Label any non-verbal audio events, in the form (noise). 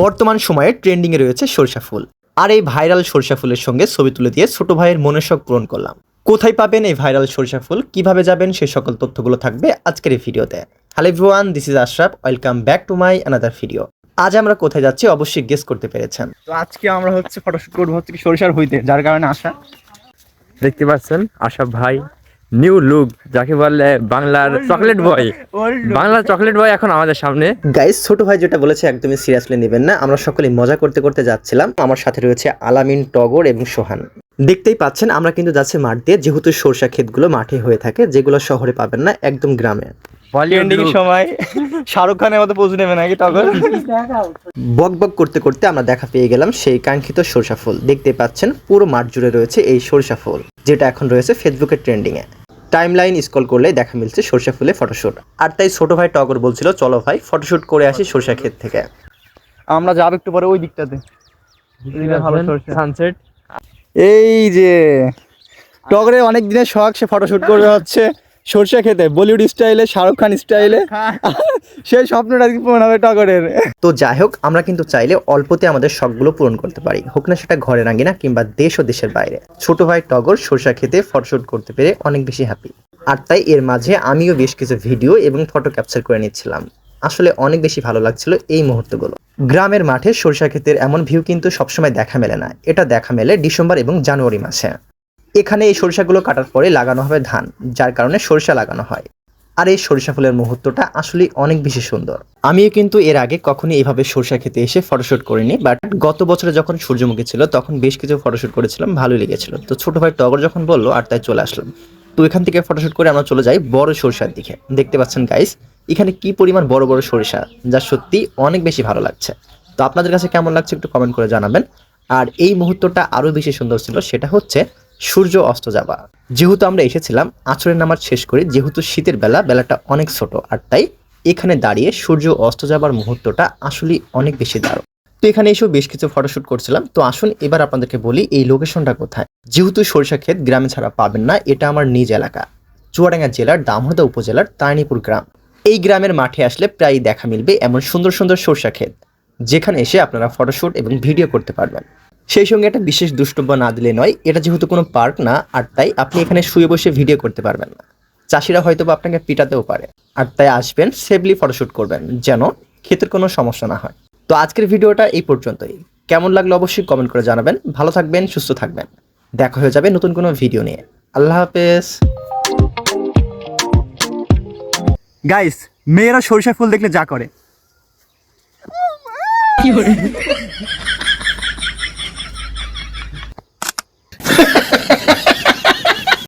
বর্তমান সময়ে ট্রেন্ডিংয়ে রয়েছে সরষা ফুল। আর এই ভাইরাল সরষা ফুলের সঙ্গে ছবি তুলে দিয়ে ছোট ভাইয়ের মনের শখ পূরণ করলাম। কোথায় পাবেন এই ভাইরাল সরষা ফুল? কীভাবে যাবেন? সেই সকল তথ্যগুলো থাকবে আজকের এই ভিডিওতে। Hello everyone this is Ashraf welcome back to my another video আজ আমরা কোথায় যাচ্ছি অবশ্যই গেস করতে পেরেছেন। তো আজকে আমরা হচ্ছে ফটোশুট করব হচ্ছে সরিষার হইতে যার কারণে আসা দেখতে পাচ্ছেন আশা ভাই। নিউ লুক যাকে বলে বাংলার চকলেট বয়। বাংলার চকলেট বয় এখন আমাদের সামনে। গাইস ছোট ভাই যেটা বলেছে একদমই সিরিয়াসলি নেবেন না। আমরা সকলে মজা করতে করতে যাচ্ছিলাম। আমার সাথে রয়েছে আলামিন টগর এবং সোহান। দেখতেই পাচ্ছেন আমরা কিন্তু যাচ্ছি মাঠ দিয়ে যেহেতু সরষা ক্ষেতগুলো মাঠে হয়ে থাকে যেগুলো শহরে পাবেন না একদম গ্রামে। ট্রেন্ডিং সময়। শাহরুখ খানের মতো পৌঁছে নেবে নাকি টগর? বক বক করতে করতে আমরা দেখা পেয়ে গেলাম সেই কাঙ্ক্ষিত সরষা ফুল। দেখতে পাচ্ছেন পুরো মাঠ জুড়ে রয়েছে এই সরষা ফুল যেটা এখন রয়েছে ফেসবুকের ট্রেন্ডিং এ টাইম লাইন স্ক্রল করলে দেখা মিলছে সরষা ফুলে ফটোশ্যুট আর তাই ছোটো ভাই টগর বলছিল চলো ভাই ফটোশ্যুট করে আসি সরষা ক্ষেত থেকে। আমরা যাব একটু পরে ওই দিকটাতে। সানসেট এই যে টগরের অনেক দিনের শখ সে ফটোশ্যুট করে হচ্ছে সরষে খেতে বলিউড স্টাইলে শাহরুখ খান স্টাইলে। (laughs) সেই স্বপ্নটা কি পূরণ হবে টগরের। তো যাই হোক আমরা কিন্তু চাইলে অল্পতে আমাদের শখগুলো পূরণ করতে পারি। হোক না সেটা ঘরে রাঙিনা কিংবা দেশ ও দেশের বাইরে। ছোট ভাই টগর সরষা খেতে ফটোশুট করতে পেরে অনেক বেশি হ্যাপি আর তাই এর মাঝে আমিও বেশ কিছু ভিডিও এবং ফটো ক্যাপচার করে নিচ্ছিলাম। আসলে অনেক বেশি ভালো লাগছিল এই মুহূর্তগুলো। গ্রামের মাঠে সরষা ক্ষেতের এমন ভিউ কিন্তু সবসময় দেখা মেলে না। এটা দেখা মেলে ডিসেম্বর এবং জানুয়ারি মাসে। এখানে এই সরিষাগুলো কাটার পরে লাগানো হবে ধান, যার কারণে সরিষা লাগানো হয়। আর এই সরিষা ফুলের মুহূর্তটা আসলে অনেক বেশি সুন্দর। আমিও কিন্তু এর আগে কখনই এভাবে সরিষা খেতে এসে ফটোশ্যুট করিনি বাট গত বছরে যখন সূর্যমুখী ছিল, তখন বেশ কিছু ফটোশ্যুট করেছিলাম, ভালোই লেগেছিল। তো ছোট ভাই টগর যখন বলল, আর তাই চলে আসলাম। তো এখান থেকে ফটোশ্যুট করে আমরা চলে যাই বড় সরিষার দিকে। দেখতে পাচ্ছেন গাইস এখানে কি পরিমাণ বড় বড় সরিষা, যা সত্যি অনেক বেশি ভালো লাগছে। তো আপনাদের কাছে কেমন লাগছে একটু কমেন্ট করে জানাবেন। আর এই মুহূর্তটা আরও বেশি সুন্দর ছিল, সেটা হচ্ছে সূর্য অস্ত যাওয়া যেহেতু আমরা এসেছিলাম আচরের নামাজ শেষ করে যেহেতু শীতের বেলা, বেলাটা অনেক ছোট, আর তাই এখানে দাঁড়িয়ে সূর্য অস্ত যাবার মুহূর্তটা আসলে অনেক বেশি দারুণ। তো এখানে এসেও বেশ কিছু ফটোশ্যুট করছিলাম। তো আসুন এবার আপনাদেরকে বলি এই লোকেশনটা কোথায়। যেহেতু সরিষা ক্ষেত, গ্রামে ছাড়া পাবেন না, এটা আমার নিজ এলাকা। চুয়াডাঙ্গা জেলার দামহদা উপজেলার তারিণীপুর গ্রাম। এই গ্রামের মাঠে আসলে প্রায় দেখা মিলবে এমন সুন্দর সুন্দর সরষা ক্ষেত। যেখানে এসে আপনারা ফটোশ্যুট এবং ভিডিও করতে পারবেন। সেই সঙ্গে একটা বিশেষ দুষ্টব্য না দিলে নয় এটা যেহেতু কোনো পার্ক না আর তাই আপনি এখানে শুয়ে বসে ভিডিও করতে পারবেন না। চাষিরা হয়তো বা আপনাকে পিটাতেও পারে। আর তাই আসবেন সেফলি ফটোশ্যুট করবেন যেন ক্ষেতের কোনো সমস্যা না হয়। তো আজকের ভিডিওটা এই পর্যন্তই। কেমন লাগল অবশ্যই কমেন্ট করে জানাবেন। ভালো থাকবেন সুস্থ থাকবেন। দেখা হয়ে যাবে নতুন কোনো ভিডিও নিয়ে। আল্লাহ হাফেজ। গাইস মেয়েরা সরিষা ফুল দেখলে যা করে?